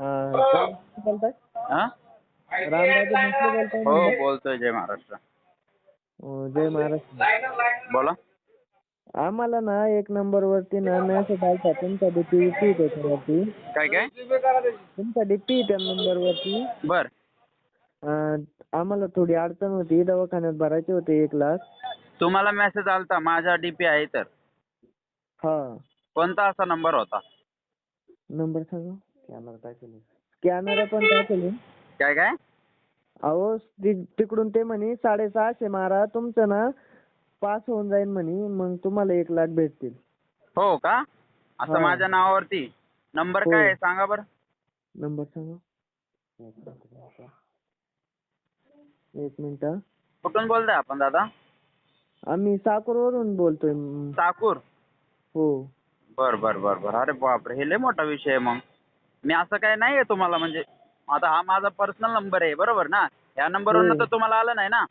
हा बोलताय? हा रामराजे भोसले बोलताय हो जय महाराष्ट्र. हो, जय महाराष्ट्र. बोला. आम्हाला ना एक नंबर वरती ना मेसेज आलता तुमचा डीपी त्याच्यावरती काय काय? तुमचा डीपी त्या नंबर वरती बर आम्हाला थोडी अडचण होती दवाखान्यात भरायचे होते एक लाख. तुम्हाला मेसेज आलता माझा डीपी आहे तर. हा. कोणता असा नंबर होता? नंबर सांगा. स्कॅनर टाकेल स्कॅनर पण टाकेल काय काय? अहो ति- तिकडून ते म्हणे साडेसहाशे मारा तुमचं ना पास होऊन जाईल म्हणे मग तुम्हाला एक लाख भेटतील. हो का? असं. माझ्या नावावरती. नंबर हो. काय आहे? सांगा बरं. नंबर सांगा. एक मिनिट हा. कुठून बोलताय आपण दादा? आम्ही साकूरवरून बोलतोय. म, साकूर? हो. बर बर बर बर. अरे बापरे हे लय मोठा विषय आहे मग. मी असं काय नाही आहे तुम्हाला म्हणजे आता हा माझा पर्सनल नंबर आहे बरोबर ना? या नंबरवरून. तर तुम्हाला आलं नाही ना?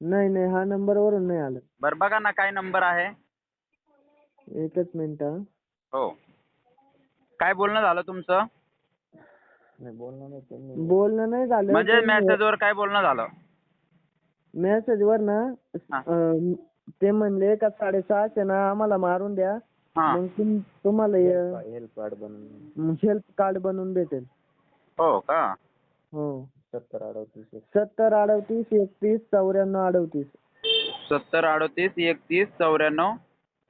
नाही नाही हा नंबरवरून नाही आलं. बरं बघा ना काय नंबर आहे. एकच मिनिट हा. हो. काय बोलणं झालं तुमचं? बोलणं नाही झालं म्हणजे मेसेजवर काय बोलणं झालं? मेसेज वर ना हा. अं, ते म्हणले का साडेसहाशे ना आम्हाला मारून द्या. हा. मग तुम- तुम्हाला हेल्प कार्ड बनवून. हेल्प कार्ड बनवून भेटेल. हो का? हो. सत्तर अडतीस सत्तर अडतीस एकतीस चौऱ्याण्णव अडतीस. सत्तर अडतीस एकतीस चौऱ्याण्णव.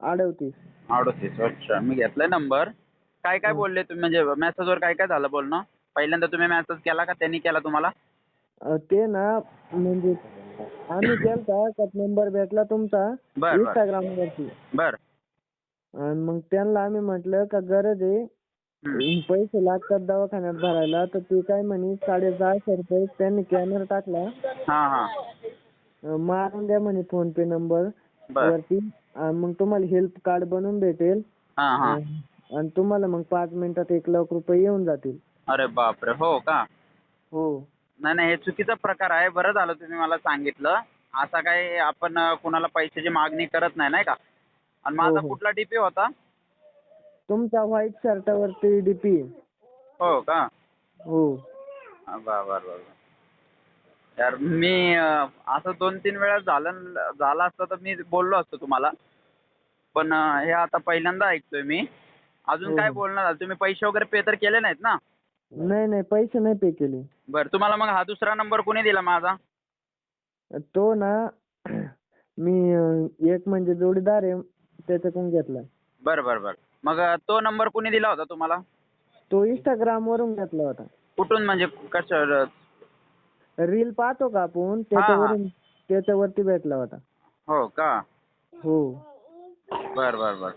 अडतीस. अडतीस अच्छा. मी घेतलाय नंबर. काय काय हो. बोलले तुम्ही म्हणजे मेसेजवर काय काय झालं बोलणं? पहिल्यांदा तुम्ही मेसेज केला का? त्यांनी केला तुम्हाला? अं, ते ना म्हणजे आम्ही केलता का नंबर भेटला तुमचा बर बर. इंस्टाग्राम वरती. बर. आणि मग त्यांना आम्ही म्हटलं का गरज आहे. पैसे लागतात दवाखान्यात भरायला. तर ते काय म्हणे साडेसहाशे रुपये त्यांनी स्कॅनर टाकला. हा हा. मारून द्या म्हणे फोन पे नंबर. बर. वरती आणि मग तुम्हाला हेल्प कार्ड बनवून भेटेल. हा हा. आणि तुम्हाला मग पाच मिनिटात एक लाख रुपये येऊन जातील. अरे बापरे हो का? हो. नाही नाही हे चुकीचा प्रकार आहे. बरं झालं तुम्ही मला सांगितलं. असा काही आपण कुणाला पैशाची मागणी करत नाही नाही का? आणि माझा हो. कुठला डीपी होता? तुमचा व्हाईट शर्टावरती डीपी हो का? हो. हा, बर बर बर बर. यार मी अं, असं दोन तीन वेळा झालं झालं असतं तर मी बोललो असतो तुम्हाला. पण अं, हे आता पहिल्यांदा ऐकतोय मी. अजून हो, काय हो. बोलणं झालं तुम्ही पैसे वगैरे पे तर केले नाहीत ना? नाही नाही पैसे नाही पे केले. बरं तुम्हाला मग हा दुसरा नंबर कोणी दिला माझा? तो ना मी अं, एक म्हणजे जोडीदार आहे. त्याच्याकडून घेतला बरं बरं बरं. मग तो नंबर कोणी दिला होता तुम्हाला? तो इंस्टाग्राम वरून घेतला होता. कुठून म्हणजे कशा रील पाहतो का आपण? त्याच्यावरून त्याच्यावरती भेटला होता. हो का? हो. बरं बरं बरं.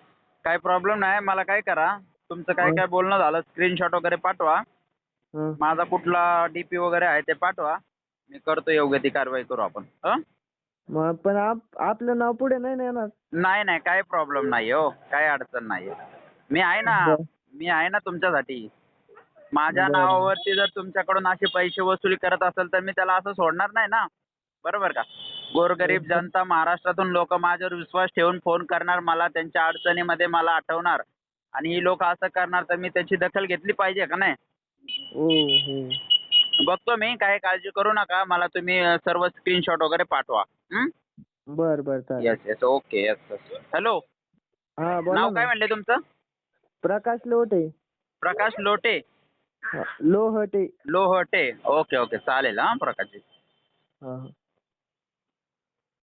काय प्रॉब्लेम नाही. मला काय करा. तुमचं काय. काय बोलणं झालं स्क्रीनशॉट वगैरे पाठवा. माझा कुठला डी पी वगैरे आहे ते पाठवा. मी करतो योग्य ती कारवाई करू आपण. हं? मग पण आप आपलं नाव पुढे नाही ना येणार? नाही नाही काय प्रॉब्लेम नाही हो. काय अडचण नाही. मी आहे ना बरं. मी आहे ना तुमच्यासाठी. माझ्या बरं. नावावरती जर तुमच्याकडून असे पैसे वसुली करत असेल तर मी त्याला असं सोडणार नाही ना? बरोबर का? गोरगरीब. जनता महाराष्ट्रातून लोक माझ्यावर विश्वास ठेवून फोन करणार मला त्यांच्या अडचणीमध्ये मला आठवणार. आणि ही लोक असं करणार तर मी त्याची दखल घेतली पाहिजे का नाही? हो हो. बघतो मी काय काळजी करू नका. मला तुम्ही अ, सर्व स्क्रीनशॉट वगैरे पाठवा? बर बर चालेल. Yes yes okay yes hello हा बोला नाव काय ना म्हणले तुमचं? प्रकाश लोटे. प्रकाश लोटे? लोहटे. लोहटे. ओके ओके चालेल हां प्रकाशजी.